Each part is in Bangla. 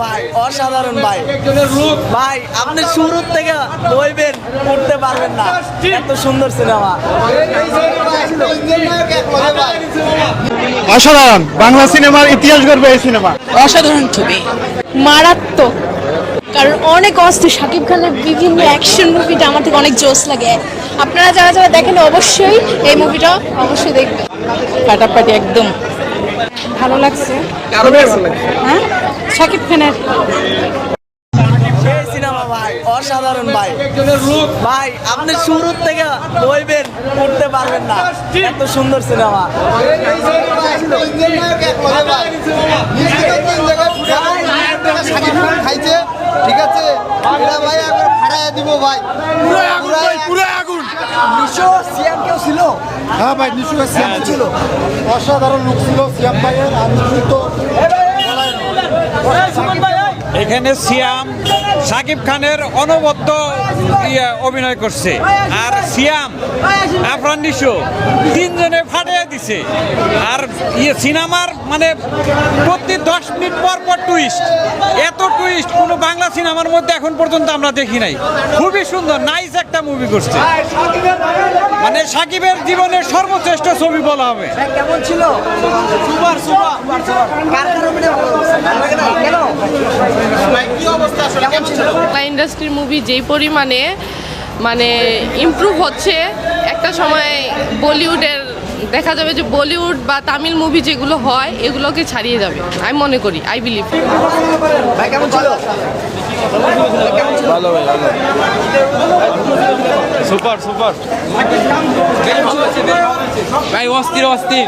ভাই অসাধারণ ভাই। ভাই আপনি শুরুর থেকে বইবেন উঠতে পারবেন না। এত সুন্দর সিনেমা। অসাধারণ বাংলা সিনেমার ইতিহাস গড়বে এই সিনেমা। অসাধারণ ছবি। মারাত্মক। কারণ অনেক অস্থির শাকিব খানের বিভিন্ন অ্যাকশন মুভিটা আমার থেকে অনেক জোস লাগে। আপনারা যারা যারা দেখেন অবশ্যই এই মুভিটা অবশ্যই দেখবেন। ফাটাফাটি একদম। ভালো লাগছে? হ্যাঁ? শাকিব খানের। সিনেমা ভাই অসাধারণ ভাই। ভাই আপনি শুরুর থেকে বইবেন উঠতে পারবেন না। এত সুন্দর সিনেমা। খাইছে ঠিক আছে? এটা ভাই একবার ফাড়াইয়া দিব ভাই। পুরো আগুন নিশো সিয়াম কেউ ছিল? হ্যাঁ ভাই নিশু সিয়াম ছিল। অসাধারণ লুক ছিল সিয়াম ভাইয়ের আর তো এখানে সিয়াম সাকিব খানের অনবদ্য ইয়ে অভিনয় করছে। আর সিয়াম আফরান নিশো তিনজনে ফাটিয়ে দিছে। আর ইয়ে সিনেমার মানে প্রতি দশ মিনিট পর পর টুইস্ট এত টুইস্ট কোনো বাংলা সিনেমার মধ্যে এখন পর্যন্ত আমরা দেখি নাই। খুবই সুন্দর নাইস একটা মুভি করছে। মানে সাকিবের জীবনের সর্বশ্রেষ্ঠ ছবি বলা হবে। কেমন ছিল? সুপার সুপার ইন্ডাস্ট্রির মুভি যেই পরিমাণে মানে ইমপ্রুভ হচ্ছে একটা সময় বলিউডের দেখা যাবে যে বলিউড বা তামিল মুভি যেগুলো হয় এগুলোকে ছাড়িয়ে যাবে আমি মনে করি আই বিলিভ ভাই কেমন ছিল সুপার সুপার ভাই অস্থির অস্থির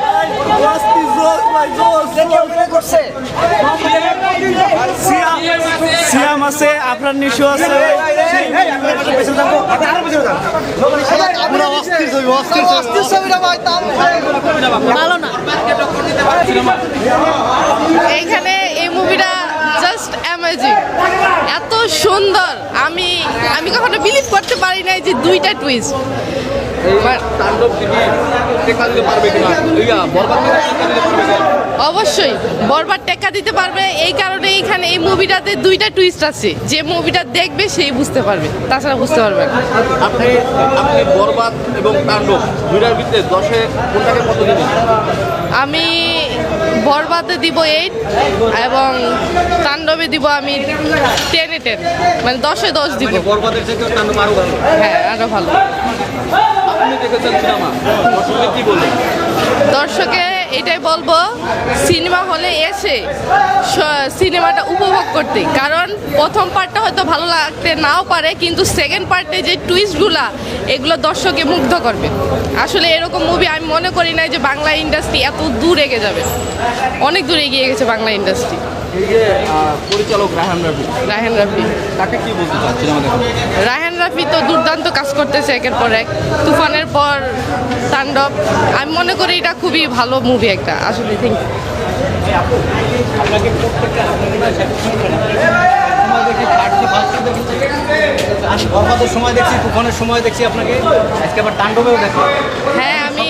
সিয়াম আছে আপনার নিশু আছে এইখানে এই মুভিটা জাস্ট অ্যামেজিং এত সুন্দর। আমি আমি কখনো বিলিভ করতে পারি নাই যে দুইটা টুইস্ট অবশ্যই। বরবার টেক্কা দিতে পারবে। এই কারণে এইখানে এই মুভিটাতে দুইটা টুইস্ট আছে। যে মুভিটা দেখবে সেই বুঝতে পারবে। তাছাড়া বুঝতে পারবে না। আপনি আপনি বরবাদ এবং তাণ্ডব দুইটার ভিতরে দশে কোনটাকে কত দিবেন? আমি বরবাদে দিব এইট এবং তাণ্ডবে দিব আমি টেনে টেন মানে দশে দশ দিব। বরবাদের থেকে তাণ্ডব আরও ভালো। হ্যাঁ আরও ভালো। আপনি দেখেছেন সিনেমা। দর্শককে দর্শকে এটাই বলব সিনেমা হলে এসে সিনেমাটা উপভোগ করতে। কারণ প্রথম পার্টটা হয়তো ভালো লাগতে নাও পারে কিন্তু সেকেন্ড পার্টে যে টুইস্টগুলা এগুলো দর্শকে মুগ্ধ করবে। আসলে এরকম মুভি আমি মনে করি না যে বাংলা ইন্ডাস্ট্রি এত দূর এগিয়ে যাবে। অনেক দূর এগিয়ে গেছে বাংলা ইন্ডাস্ট্রি পরিচালক রাহান রাফি। রায়হান রাফি। তাকে কি বলতে চান সিনেমা দেখা রাফি তো দুর্দান্ত কাজ করতেছে একের পর এক। তুফানের পর তাণ্ডব। আমি মনে করি এটা খুবই ভালো মুভি একটা আসলে থ্যাংক ইউ সময় দেখছি তুফানের সময় দেখছি আপনাকে। আজকে আবার তাণ্ডবেও দেখি হ্যাঁ আমি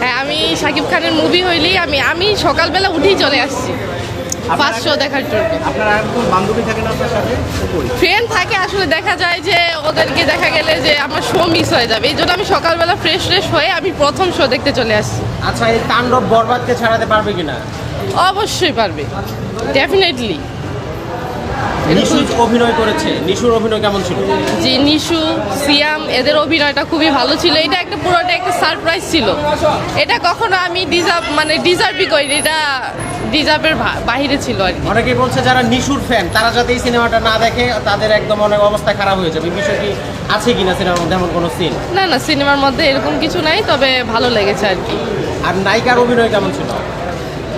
হ্যাঁ আমি শাকিব খানের মুভি হইলেই আমি আমি সকালবেলা উঠেই চলে আসছি। ফার্স্ট শো দেখার জন্য। আপনার আর কোন বান্ধবী থাকেন আপনার সাথে? ফ্রেন্ড থাকে আসলে দেখা যায় যে ওদেরকে দেখা গেলে যে আমার শো মিস হয়ে যাবে। এই জন্য আমি সকালবেলা ফ্রেশ ফ্রেশ হয়ে আমি প্রথম শো দেখতে চলে আসছি। আচ্ছা এই তাণ্ডব বরবাদকে ছাড়াতে পারবে কিনা? অবশ্যই পারবে। ডেফিনেটলি অভিনয় করেছে। নিশুর অভিনয় কেমন ছিল? নিশু সিয়াম এদের অভিনয়টা খুবই ভালো ছিল। এটা একটা পুরোটা একটা সারপ্রাইজ ছিল। এটা কখনো আমি ডিজার্ভ মানে ডিজার্ভই করিনি। এটা ডিজার্ভের ছিল আর কি। অনেকে বলছে যারা নিশুর ফ্যান তারা যাতে এই সিনেমাটা না দেখে তাদের একদম অনেক অবস্থা খারাপ হয়ে যাবে। বিষয় কি আছে কিনা সিনেমার মধ্যে এমন কোনো সিন না না সিনেমার মধ্যে এরকম কিছু নাই তবে ভালো লেগেছে আর কি। আর নায়িকার অভিনয় কেমন ছিল?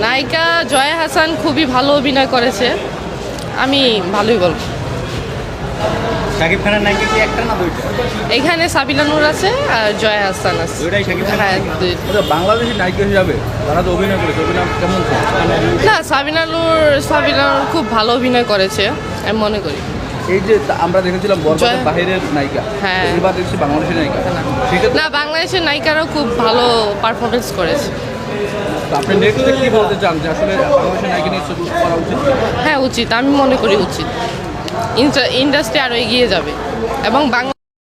নায়িকা জয়া হাসান খুবই ভালো অভিনয় করেছে। আমি ভালোই বলব। শাকিব খানের নায়িকা কি একটা না দুইটা? এখানে সাবিনা নূর আছে আর জয়া হাসান আছে। দুইটাই শাকিব খান হ্যাঁ বাংলাদেশি নায়িকা হিসাবে তারা তো অভিনয় করেছে অভিনয় কেমন না সাবিনা নূর সাবিনা নূর খুব ভালো অভিনয় করেছে আমি মনে করি। এই যে আমরা দেখেছিলাম জয়- বাহিরের নায়িকা হ্যাঁ। এবার দেখছি বাংলাদেশের নায়িকা। না বাংলাদেশের নায়িকারাও খুব ভালো পারফরমেন্স করেছে। হ্যাঁ উচিত। আমি মনে করি উচিত। ইন্ডাস্ট্রি আরও এগিয়ে যাবে। এবং বাংলা